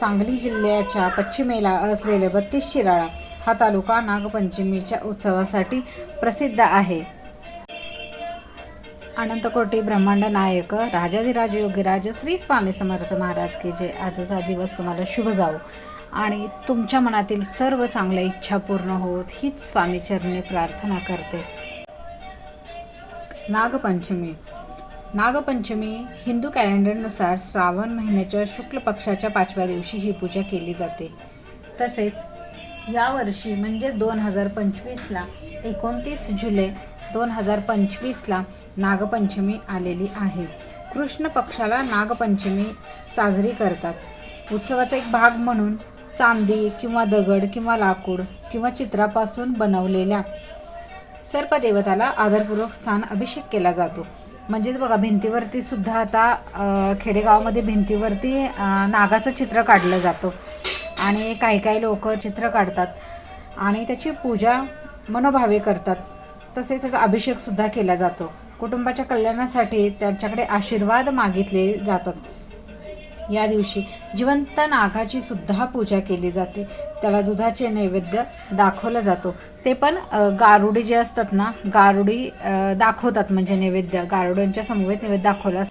सांगली जिल्ह्याच्या पश्चिमेला असलेले बत्तीस शिराळा हा तालुका नागपंचमीच्या उत्सवासाठी प्रसिद्ध आहे. अनंतकोटी ब्रह्मांड नायक राजाधिराज योगीराज श्री स्वामी समर्थ महाराज की जे आजचा दिवस तुम्हाला शुभ जावो. आणि तुमच्या मनातील सर्व चांगल्या इच्छा पूर्ण होत हीच स्वामीचरणी प्रार्थना करते. नागपंचमी. नागपंचमी हिंदू कॅलेंडरनुसार श्रावण महिन्याच्या शुक्ल पक्षाच्या पाचव्या दिवशी ही पूजा केली जाते. तसेच यावर्षी म्हणजेच दोन हजार पंचवीसला एकोणतीस जुलै दोन हजार पंचवीसला नागपंचमी आलेली आहे. कृष्ण पक्षाला नागपंचमी साजरी करतात. उत्सवाचा एक भाग म्हणून चांदी किंवा दगड किंवा लाकूड किंवा चित्रापासून बनवलेल्या सर्पदेवताला आदरपूर्वक स्थान अभिषेक केला जातो. म्हणजेच बघा भिंतीवरती सुद्धा आता खेडेगावामध्ये भिंतीवरती नागाचं चित्र काढलं जातं. आणि काही काही लोक चित्र काढतात. आणि त्याची पूजा मनोभावे करतात. तसेच त्याचा अभिषेकसुद्धा केला जातो. कुटुंबाच्या कल्याणासाठी त्यांच्याकडे आशीर्वाद मागितले जातात. या दिवशी जिवंत नागाची सुद्धा पूजा केली जाते. त्याला दुधाचे नैवेद्य दाखवला जातो. ते पण गारुडी जे असतात ना गारुडी दाखवतात म्हणजे नैवेद्य. गारुड्यांच्या समवेत नैवेद्य दाखवला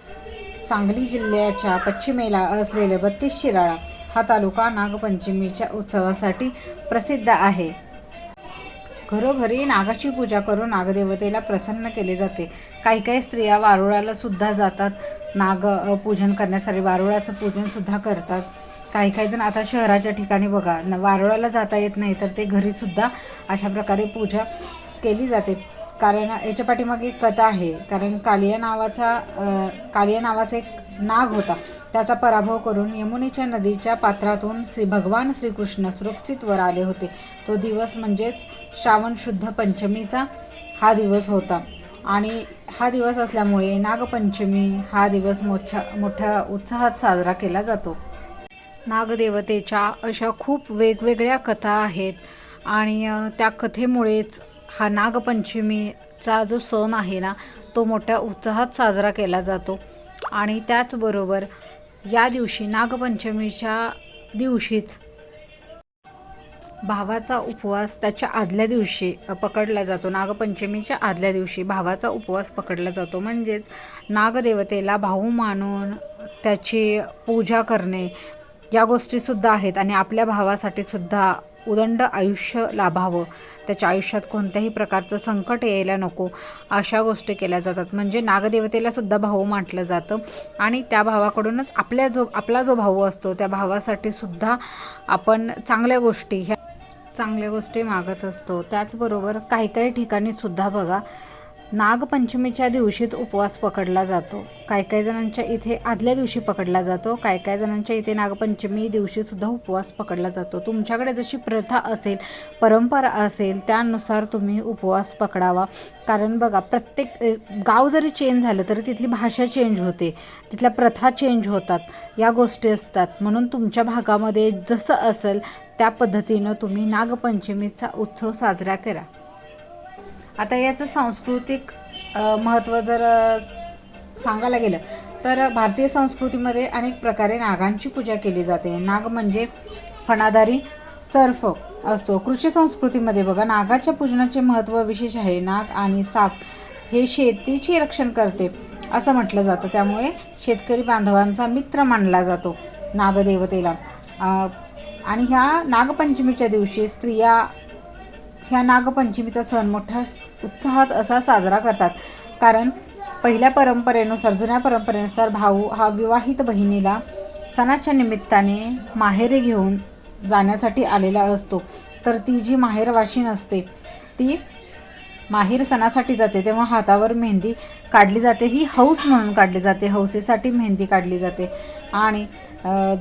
सांगली जिल्ह्याच्या पश्चिमेला असलेले बत्तीस शिराळा हा तालुका नागपंचमीच्या उत्सवासाठी प्रसिद्ध आहे. घरोघरी नागाची पूजा करून नागदेवतेला प्रसन्न केले जाते. काही काही स्त्रिया वारुळाला सुद्धा जातात. नाग पूजन करण्यासाठी वारुळाचं पूजनसुद्धा करतात. काही काही जण आता शहराच्या ठिकाणी बघा न वारुळाला जाता येत नाही तर ते घरीसुद्धा अशा प्रकारे पूजा केली जाते. कारण याच्या पाठीमागे एक कथा आहे. कारण कालिया नावाचा कालिया नावाचा एक नाग होता. त्याचा पराभव करून यमुनेच्या नदीच्या पात्रातून श्री भगवान श्रीकृष्ण सुरक्षित वर आले होते. तो दिवस म्हणजेच श्रावण शुद्ध पंचमीचा हा दिवस होता. आणि हा दिवस असल्यामुळे नागपंचमी हा दिवस मोठ्या मोठ्या उत्साहात साजरा केला जातो. नागदेवतेच्या अशा खूप वेगवेगळ्या कथा आहेत आणि त्या कथेमुळेच हा नागपंचमीचा जो सण आहे ना तो मोठ्या उत्साहात साजरा केला जातो. आणि त्याचबरोबर या दिवशी नागपंचमीच्या दिवशीच भावाचा उपवास त्याच्या आदल्या दिवशी पकडला जातो. नागपंचमीच्या आदल्या दिवशी भावाचा उपवास पकडला जातो. म्हणजेच नागदेवतेला भाऊ मानून त्याची पूजा करणे या गोष्टीसुद्धा आहेत आणि आपल्या भावासाठी सुद्धा उदंड आयुष्य लाभावं. त्याच्या आयुष्यात कोणत्याही प्रकारचं संकट यायला नको. अशा गोष्टी केल्या जातात. म्हणजे नागदेवतेला सुद्धा भाऊ म्हटलं जातं. आणि त्या भावाकडूनच आपल्या जो आपला जो भाऊ असतो त्या भावासाठी सुद्धा आपण चांगल्या गोष्टी ह्या चांगल्या गोष्टी मागत असतो. त्याचबरोबर काही काही ठिकाणी सुद्धा बघा नागपंचमीच्या दिवशीच उपवास पकडला जातो. काही काही जणांच्या इथे आदल्या दिवशी पकडला जातो. काही काही जणांच्या इथे नागपंचमी दिवशीसुद्धा उपवास पकडला जातो. तुमच्याकडे जशी प्रथा असेल परंपरा असेल त्यानुसार तुम्ही उपवास पकडावा. कारण बघा प्रत्येक गाव जरी चेंज झालं तरी तिथली भाषा चेंज होते. तिथल्या प्रथा चेंज होतात. या गोष्टी असतात. म्हणून तुमच्या भागामध्ये जसं असेल त्या पद्धतीनं तुम्ही नागपंचमीचा उत्सव साजरा करा. आता याचं सांस्कृतिक महत्त्व जर सांगायला गेलं तर भारतीय संस्कृतीमध्ये अनेक प्रकारे नागांची पूजा केली जाते. नाग म्हणजे फणाधारी सर्फ असतो. कृषी संस्कृतीमध्ये बघा नागाच्या पूजनाचे महत्त्व विशेष आहे. नाग आणि साप हे शेतीचे रक्षण करते असं म्हटलं जातं. त्यामुळे शेतकरी बांधवांचा मित्र मानला जातो नागदेवतेला. आणि ह्या नागपंचमीच्या दिवशी स्त्रिया ह्या नागपंचमीचा सण मोठ्या उत्साहात असा साजरा करतात. कारण पहिल्या परंपरेनुसार जुन्या परंपरेनुसार भाऊ हा विवाहित बहिणीला सणाच्या निमित्ताने माहेरी घेऊन जाण्यासाठी आलेला असतो. तर ती जी माहेरवाशी असते ती माहेर सणासाठी जाते तेव्हा हातावर मेहंदी काढली जाते. ही हौस म्हणून काढली जाते. हौसेसाठी मेहंदी काढली जाते आणि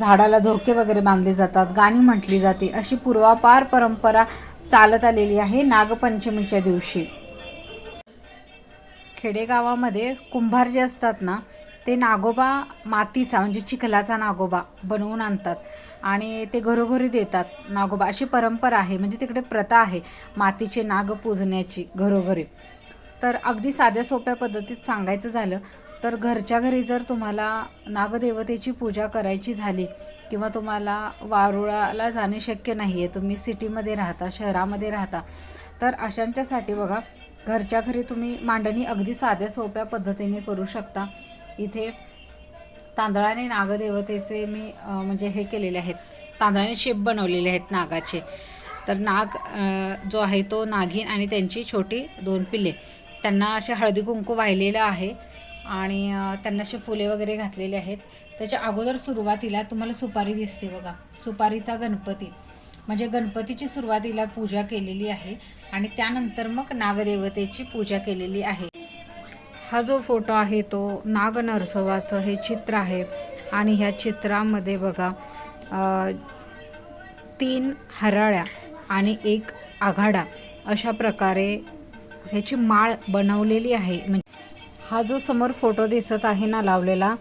झाडाला झोके वगैरे बांधले जातात गाणी म्हटली जाते. अशी पूर्वापार परंपरा चालत आलेली आहे नागपंचमीच्या दिवशी. खेडेगावामध्ये कुंभार जे असतात ना ते नागोबा मातीचा म्हणजे चिखलाचा नागोबा बनवून आणतात. आणि ते घरोघरी देतात. नागोबा अशी परंपरा आहे म्हणजे तिकडे प्रथा आहे मातीचे नाग पूजण्याची घरोघरी. तर अगदी साध्या सोप्या पद्धतीत सांगायचं झालं तर घरच्या घरी जर तुम्हाला नागदेवतेची पूजा करायची झाली किंवा तुम्हाला वारुळाला जाणे शक्य नाही आहे तुम्ही सिटीमध्ये राहता शहरामध्ये राहता तर अशांच्यासाठी बघा घरच्या घरी तुम्ही मांडणी अगदी साध्या सोप्या पद्धतीने करू शकता. इथे तांदळाने नागदेवतेचे मी म्हणजे हे केलेले आहेत. तांदळाने शेप बनवलेले आहेत नागाचे. तर नाग जो आहे तो नागिन आणि त्यांची छोटी दोन पिल्ले. त्यांना असे हळदी कुंकू वाहिलेलं आहे आणि त्यांना असे फुले वगैरे घातलेले आहेत. त्याच्या अगोदर सुरुवातीला तुम्हाला सुपारी दिसते बघा. सुपारीचा गणपती. म्हणजे गणपतीची सुरुवातीला पूजा केलेली आहे आणि त्यानंतर मग नागदेवतेची पूजा केलेली आहे. हा जो फोटो आहे तो नाग नरसोबाचं हे चित्र आहे आणि ह्या चित्रामध्ये बघा तीन हराळ्या आणि एक आघाडा अशा प्रकारे ह्याची माळ बनवलेली आहे. म्हणजे हा जो समोर फोटो दिसत आहे ना लावलेला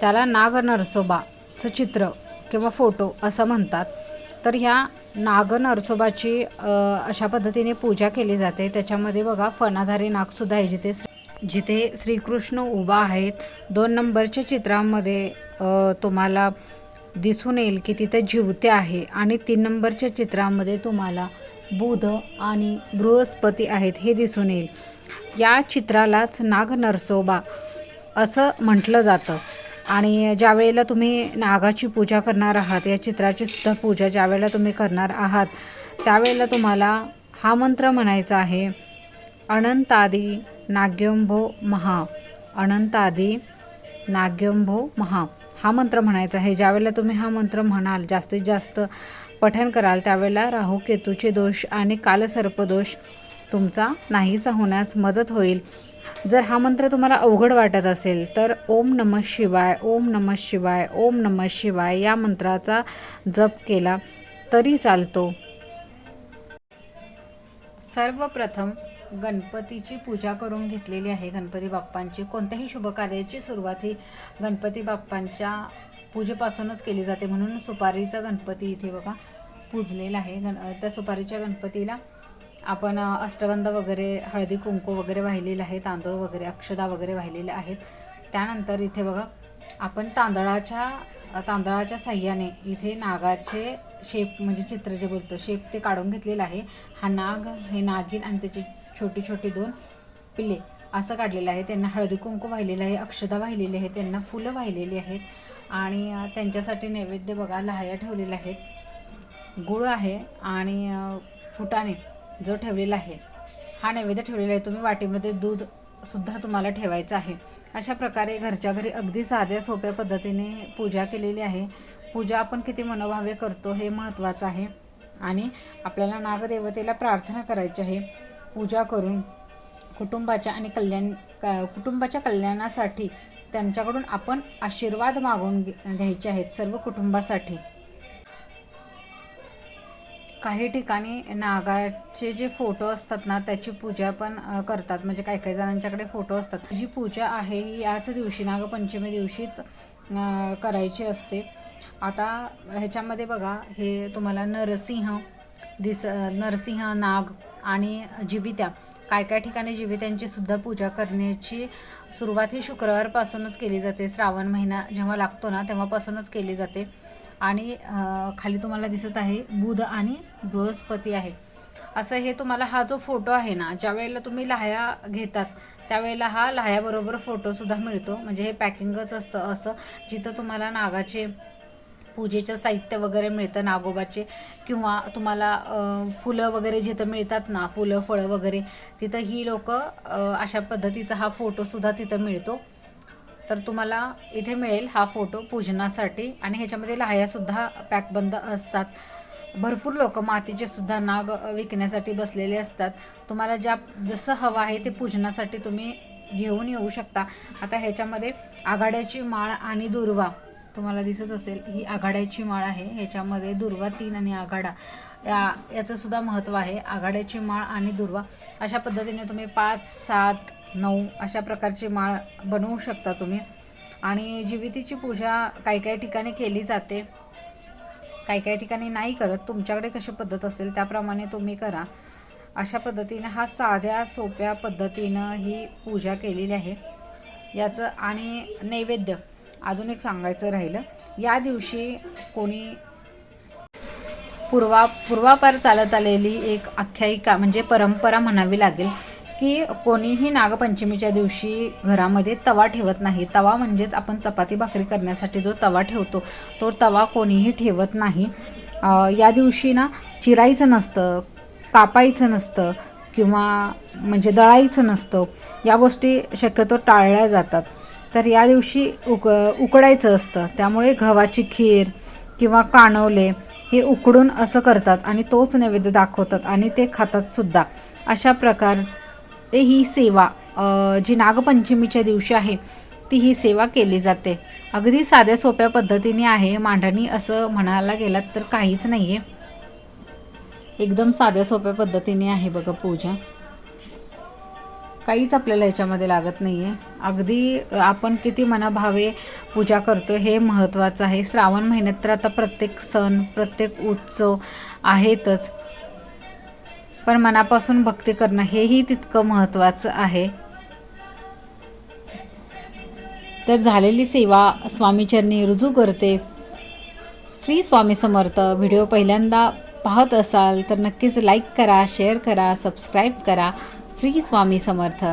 त्याला नाग नरसोबाचं चित्र किंवा फोटो असं म्हणतात. तर ह्या नाग नरसोबाची अशा पद्धतीने पूजा केली जाते. त्याच्यामध्ये बघा फणाधारी नागसुद्धा आहे जिथे जिथे श्रीकृष्ण उभा आहेत. दोन नंबरच्या चित्रामध्ये तुम्हाला दिसून येईल की तिथे जिवते आहे. आणि तीन नंबरच्या चित्रामध्ये तुम्हाला बुध आणि बृहस्पती आहेत हे दिसून येईल. या चित्रालाच नाग नरसोबा असं म्हटलं जातं. आणि ज्या वेळेला तुम्ही नागाची पूजा करणार आहात या चित्राची सुद्धा पूजा ज्या वेळेला तुम्ही करणार आहात त्यावेळेला तुम्हाला हा मंत्र म्हणायचा आहे अनंतादी नाग्यंभो महा अनंतादी नाग्यंभो महा. हा मंत्र म्हणायचा आहे. ज्यावेळेला तुम्ही हा मंत्र म्हणाल जास्तीत जास्त पठण कराल त्यावेळेला राहू केतूचे दोष आणि कालसर्पदोष तुमचा नाहीसा होण्यास मदत होईल. जर हा मंत्र तुम्हाला अवघड वाटत असेल तर ओम नम शिवाय ओम नम शिवाय ओम नम शिवाय या मंत्राचा जप केला तरी चालतो. सर्वप्रथम गणपतीची पूजा करून घेतलेली आहे गणपती बाप्पांची. कोणत्याही शुभकार्याची सुरुवात ही गणपती बाप्पांच्या पूजेपासूनच केली जाते. म्हणून सुपारीचा गणपती इथे बघा पूजलेला आहे. गण त्या सुपारीच्या गणपतीला आपण अष्टगंध वगैरे हळदी कुंकू वगैरे वाहिलेलं आहे तांदूळ वगैरे अक्षदा वगैरे वाहिलेले आहेत. त्यानंतर इथे बघा आपण तांदळाच्या तांदळाच्या साह्याने इथे नागाचे शेप म्हणजे चित्र जे बोलतो शेप ते काढून घेतलेलं आहे. हा नाग हे नागिन आणि त्याची छोटी छोटी दोन पिल्ले असं काढलेलं आहे. त्यांना हळदी कुंकू वाहिलेलं आहे अक्षदा वाहिलेली आहे त्यांना फुलं वाहिलेली आहेत. आणि त्यांच्यासाठी नैवेद्य बघा लहाया ठेवलेल्या आहेत. गुळ आहे आणि फुटाणे जो ठेवलेला आहे. हा नैवेद्य ठेवलेला आहे. तुम्ही वाटीमध्ये दूध सुद्धा तुम्हाला ठेवायचं आहे. अशा प्रकारे घरच्या घरी अगदी साध्या सोप्या पद्धतीने पूजा केलेली आहे. पूजा आपण किती मनोभावे करतो हे महत्त्वाचं आहे. आणि आपल्याला नागदेवतेला प्रार्थना करायची आहे. पूजा करून कुटुंबाच्या आणि कल्याण कुटुंबाच्या कल्याणासाठी त्यांच्याकडून आपण आशीर्वाद मागून घे- घ्यायचे आहेत सर्व कुटुंबासाठी. काही ठिकाणी नागाचे जे फोटो असतात ना त्याची पूजा पण करतात. म्हणजे काही काही जणांच्याकडे फोटो असतात. जी पूजा आहे ही याच दिवशी नागपंचमी दिवशीच करायची असते. आता ह्याच्यामध्ये बघा हे तुम्हाला नरसिंह दिस नरसिंह नाग आणि जिवित्या काय काय ठिकाणी जिवित्यांची सुद्धा पूजा करण्याची सुरुवात ही शुक्रवारपासूनच केली जाते. श्रावण महिना जेव्हा लागतो ना तेव्हापासूनच केली जाते. आणि खाली तुम्हाला दिसत आहे बुध आणि बृहस्पती आहे. असं हे तुम्हाला हा जो फोटो आहे ना ज्या वेळेला तुम्ही लाह्या घेतात त्यावेळेला हा लाह्याबरोबर फोटोसुद्धा मिळतो. म्हणजे हे पॅकिंगच असतं असं जिथं तुम्हाला नागाचे पूजेचं साहित्य वगैरे मिळतं नागोबाचे किंवा तुम्हाला फुलं वगैरे जिथं मिळतात ना फुलं फळं वगैरे तिथं ही लोक अशा पद्धतीचा हा फोटोसुद्धा तिथं मिळतो. तर तुम्हाला इथे मिळेल हा फोटो पूजनासाठी. आणि ह्याच्यामध्ये लाह्यासुद्धा पॅकबंद असतात. भरपूर लोक मातीचे सुद्धा नाग विकण्यासाठी बसलेले असतात. तुम्हाला ज्या जसं हवं आहे ते पूजनासाठी तुम्ही घेऊन येऊ शकता. आता ह्याच्यामध्ये आघाड्याची माळ आणि दुर्वा तुम्हाला दिसत असेल. ही आघाड्याची माळ आहे. ह्याच्यामध्ये दुर्वा तीन आणि आघाडा. या याचंसुद्धा महत्त्व आहे. आघाड्याची माळ आणि दुर्वा. अशा पद्धतीने तुम्ही पाच सात नऊ अशा प्रकारची माळ बनवू शकता तुम्ही. आणि जिवितीची पूजा काही काही ठिकाणी केली जाते. काही काही ठिकाणी नाही करत. तुमच्याकडे कशी पद्धत असेल त्याप्रमाणे तुम्ही करा. अशा पद्धतीनं हा साध्या सोप्या पद्धतीनं ही पूजा केलेली आहे. याचं आणि नैवेद्य अजून एक सांगायचं राहिलं. या दिवशी कोणी पूर्वा पूर्वापार चालत आलेली एक आख्यायिका म्हणजे परंपरा म्हणावी लागेल. की कोणीही नागपंचमीच्या दिवशी घरामध्ये तवा ठेवत नाही. तवा म्हणजेच आपण चपाती भाकरी करण्यासाठी जो तवा ठेवतो तो तवा कोणीही ठेवत नाही. या दिवशी ना चिरायचं नसतं कापायचं नसतं किंवा म्हणजे दळायचं नसतं या गोष्टी शक्यतो टाळल्या जातात. तर या दिवशी उक उकडायचं असतं. त्यामुळे गव्हाची खीर किंवा कानवले हे उकडून असं करतात आणि तोच नैवेद्य दाखवतात आणि ते खातात सुद्धा. अशा प्रकार ते ही सेवा जी नागपंचमीच्या दिवशी आहे ती ही सेवा केली जाते. अगदी साध्या सोप्या पद्धतीने आहे मांडणी असं म्हणायला गेलात तर काहीच नाही आहे एकदम साध्या सोप्या पद्धतीने आहे बघा पूजा. काहीच आपल्याला याच्यामध्ये लागत नाही आहे अगदी आपण किती मनाभावे पूजा करतो हे महत्त्वाचं आहे. श्रावण महिन्यात तर आता प्रत्येक सण प्रत्येक उत्सव आहेतच. पण मनापासून भक्ती करणं हेही तितकं महत्त्वाचं आहे. तर झालेली सेवा स्वामीचरणी रुजू करते. श्री स्वामी समर्थ व्हिडिओ पहिल्यांदा पाहत असाल तर नक्कीच लाईक करा शेअर करा सबस्क्राईब करा. श्री स्वामी समर्थ.